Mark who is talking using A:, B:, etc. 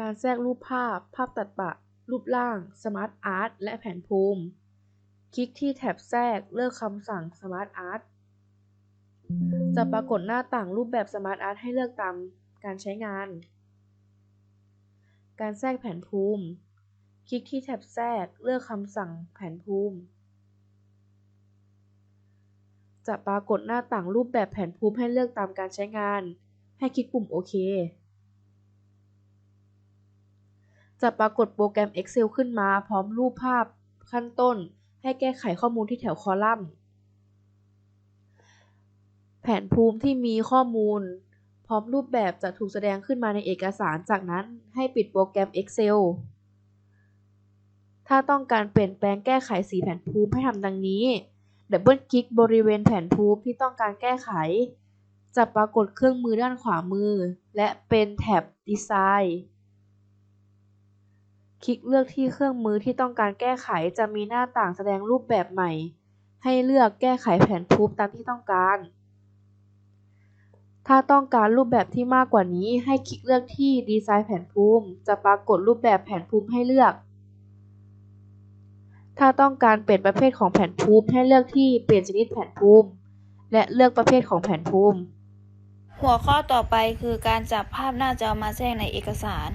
A: การแทรกรูปภาพ ภาพตัดปะ รูปร่าง Smart Art และแผนภูมิ คลิกที่แท็บแทรก เลือกคำสั่ง Smart Art จะปรากฏหน้าต่างรูปแบบ Smart Art ให้เลือกตามการใช้งาน การแทรกแผนภูมิ คลิกที่แท็บแทรก เลือกคำสั่งแผนภูมิ จะปรากฏหน้าต่างรูปแบบแผนภูมิให้เลือกตามการใช้งาน ให้คลิกปุ่มโอเค จะปรากฏโปรแกรม Excel ขึ้นมาพร้อมรูปภาพขั้นต้น ให้แก้ไขข้อมูลที่แถวคอลัมน์ แผนภูมิที่มีข้อมูล พร้อมรูปแบบจะถูกแสดงขึ้นมาในเอกสาร จากนั้นให้ปิดโปรแกรม Excel ถ้าต้องการเปลี่ยนแปลงแก้ไขสีแผนภูมิให้ทำดังนี้ดับเบิลคลิกบริเวณแผนภูมิที่ต้องการแก้ไข จะปรากฏเครื่องมือด้านขวามือ และเป็นแท็บ Design คลิกเลือกที่เครื่องมือที่ต้องการแก้ไข จะมีหน้าต่างแสดงรูปแบบใหม่ ให้เลือกแก้ไขแผนภูมิตามที่ต้องการ ถ้าต้องการรูปแบบที่มากกว่านี้ ให้คลิกเลือกที่ดีไซน์แผนภูมิ จะปรากฏรูปแบบแผนภูมิให้เลือก ถ้าต้องการเปลี่ยนประเภทของแผนภูมิให้เลือกที่เปลี่ยนชนิดแผนภูมิ และเลือกประเภทของแผนภูมิ
B: หัวข้อต่อไปคือการจับภาพหน้าจอมาแทรกในเอกสาร